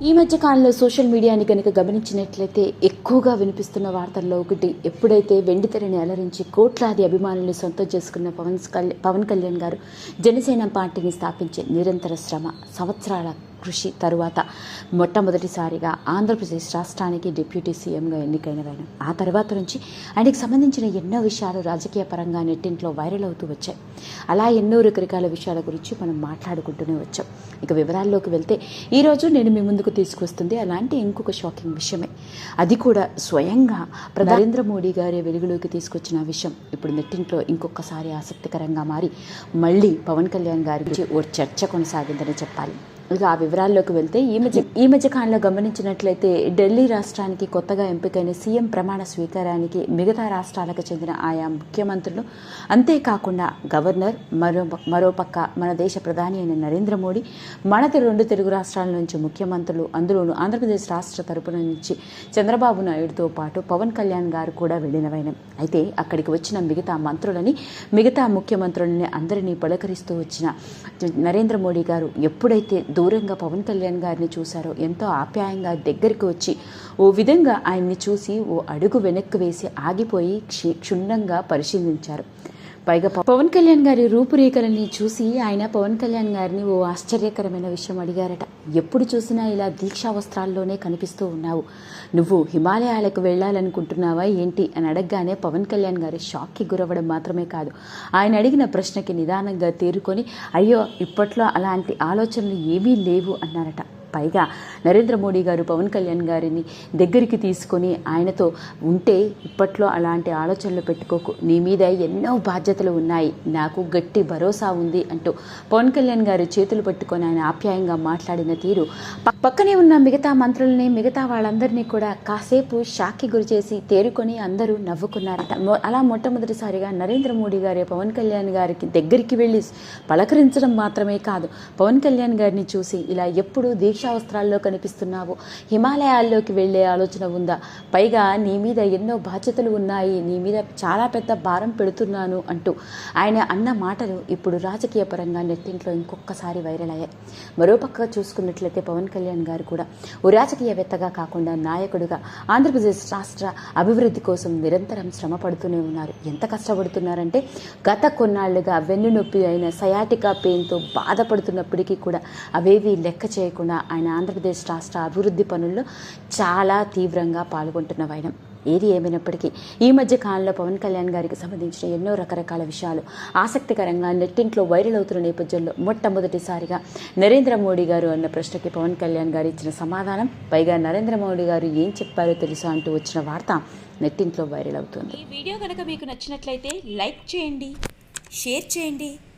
ఈ మధ్య కాలంలో సోషల్ మీడియాని కనుక గమనించినట్లయితే ఎక్కువగా వినిపిస్తున్న వార్తల్లో ఒకటి ఎప్పుడైతే వెండితెరని అలరించి కోట్లాది అభిమానులను సొంతం చేసుకున్న పవన్ కళ్యాణ్ పవన్ కళ్యాణ్ గారు జనసేన పార్టీని స్థాపించే నిరంతర శ్రమ సంవత్సరాల కృషి తరువాత మొట్టమొదటిసారిగా ఆంధ్రప్రదేశ్ రాష్ట్రానికి డిప్యూటీ సీఎంగా ఎన్నికైన ఆయన ఆ తర్వాత నుంచి ఆయనకు సంబంధించిన ఎన్నో విషయాలు రాజకీయ పరంగా నెట్టింట్లో వైరల్ అవుతూ వచ్చాయి. అలా ఎన్నో రకరకాల విషయాల గురించి మనం మాట్లాడుకుంటూనే వచ్చాం. ఇక వివరాల్లోకి వెళ్తే ఈరోజు నేను మీ ముందుకు తీసుకొస్తుంది అలాంటి ఇంకొక షాకింగ్ విషయమే. అది కూడా స్వయంగా నరేంద్ర మోడీ గారే వెలుగులోకి తీసుకొచ్చిన విషయం. ఇప్పుడు నెట్టింట్లో ఇంకొకసారి ఆసక్తికరంగా మారి మళ్ళీ పవన్ కళ్యాణ్ గారి గురించి ఓ చర్చ కొనసాగిందని చెప్పాలి. ఇక ఆ వివరాల్లోకి వెళ్తే ఈ మధ్య ఈ మధ్య కాలంలో గమనించినట్లయితే ఢిల్లీ రాష్ట్రానికి కొత్తగా ఎంపికైన సీఎం ప్రమాణ స్వీకారానికి మిగతా రాష్ట్రాలకు చెందిన ఆయా ముఖ్యమంత్రులు అంతేకాకుండా గవర్నర్ మరో మరోపక్క మన దేశ ప్రధాని అయిన నరేంద్ర మోడీ మన రెండు తెలుగు రాష్ట్రాల నుంచి ముఖ్యమంత్రులు అందులోనూ ఆంధ్రప్రదేశ్ రాష్ట్ర తరపున నుంచి చంద్రబాబు నాయుడుతో పాటు పవన్ కళ్యాణ్ గారు కూడా వెళ్ళినవైన అయితే అక్కడికి వచ్చిన మిగతా మంత్రులని మిగతా ముఖ్యమంత్రులని అందరినీ పలకరిస్తూ వచ్చిన నరేంద్ర మోడీ గారు ఎప్పుడైతే దూరంగా పవన్ కళ్యాణ్ గారిని చూశారో ఎంతో ఆప్యాయంగా దగ్గరికి వచ్చి ఓ విధంగా ఆయన్ని చూసి ఓ అడుగు వెనక్కి వేసి ఆగిపోయి క్షి క్షుణ్ణంగా పరిశీలించారు. పైగా పవన్ కళ్యాణ్ గారి రూపురేఖలని చూసి ఆయన పవన్ కళ్యాణ్ గారిని ఓ ఆశ్చర్యకరమైన విషయం అడిగారట. ఎప్పుడు చూసినా ఇలా దీక్షా వస్త్రాల్లోనే కనిపిస్తూ ఉన్నావు. నువ్వు హిమాలయాలకు వెళ్ళాలనుకుంటున్నావా ఏంటి అని అడగగానే పవన్ కళ్యాణ్ గారి షాక్కి గురవ్వడం మాత్రమే కాదు. ఆయన అడిగిన ప్రశ్నకి నిదానంగా తేరుకొని అయ్యో ఇప్పట్లో అలాంటి ఆలోచనలు ఏమీ లేవు అన్నారట. పైగా నరేంద్ర మోడీ గారు పవన్ కళ్యాణ్ గారిని దగ్గరికి తీసుకొని ఆయనతో ఉంటే ఇప్పట్లో అలాంటి ఆలోచనలు పెట్టుకోకు. నీ మీద ఎన్నో బాధ్యతలు ఉన్నాయి. నాకు గట్టి భరోసా ఉంది అంటూ పవన్ కళ్యాణ్ గారు చేతులు పట్టుకొని ఆయన ఆప్యాయంగా మాట్లాడిన తీరు పక్కనే ఉన్న మిగతా మంత్రుల్ని మిగతా వాళ్ళందరినీ కూడా కాసేపు షాక్కి గురి చేసి తేరుకొని అందరూ నవ్వుకున్నారట. అలా మొట్టమొదటిసారిగా నరేంద్ర మోడీ గారి పవన్ కళ్యాణ్ గారికి దగ్గరికి వెళ్ళి పలకరించడం మాత్రమే కాదు పవన్ కళ్యాణ్ గారిని చూసి ఇలా ఎప్పుడూ దీక్ష వస్త్రాల్లో కనిపిస్తున్నావు. హిమాలయాల్లోకి వెళ్ళే ఆలోచన ఉందా? పైగా నీ మీద ఎన్నో బాధ్యతలు ఉన్నాయి. నీ మీద చాలా పెద్ద భారం పెడుతున్నాను అంటూ ఆయన అన్న మాటలు ఇప్పుడు రాజకీయ పరంగా నెట్టింట్లో ఇంకొకసారి వైరల్ అయ్యాయి. మరోపక్క చూసుకున్నట్లయితే పవన్ కళ్యాణ్ గారు కూడా ఓ రాజకీయవేత్తగా కాకుండా నాయకుడిగా ఆంధ్రప్రదేశ్ రాష్ట్ర అభివృద్ధి కోసం నిరంతరం శ్రమ పడుతూనే ఉన్నారు. ఎంత కష్టపడుతున్నారంటే గత కొన్నాళ్ళుగా వెన్నునొప్పి అయిన సయాటికా పెయిన్తో బాధపడుతున్నప్పటికీ కూడా అవేవి లెక్క చేయకుండా ఆయన ఆంధ్రప్రదేశ్ రాష్ట్ర అభివృద్ధి పనుల్లో చాలా తీవ్రంగా పాల్గొంటున్న వైనం ఏది ఏమైనప్పటికీ ఈ మధ్య కాలంలో పవన్ కళ్యాణ్ గారికి సంబంధించిన ఎన్నో రకరకాల విషయాలు ఆసక్తికరంగా నెట్టింట్లో వైరల్ అవుతున్న నేపథ్యంలో మొట్టమొదటిసారిగా నరేంద్ర మోడీ గారు అన్న ప్రశ్నకి పవన్ కళ్యాణ్ గారు ఇచ్చిన సమాధానం పైగా నరేంద్ర మోడీ గారు ఏం చెప్పారో తెలుసా అంటూ వచ్చిన వార్త నెట్టింట్లో వైరల్ అవుతుంది. ఈ వీడియో కనుక మీకు నచ్చినట్లయితే లైక్ చేయండి షేర్ చేయండి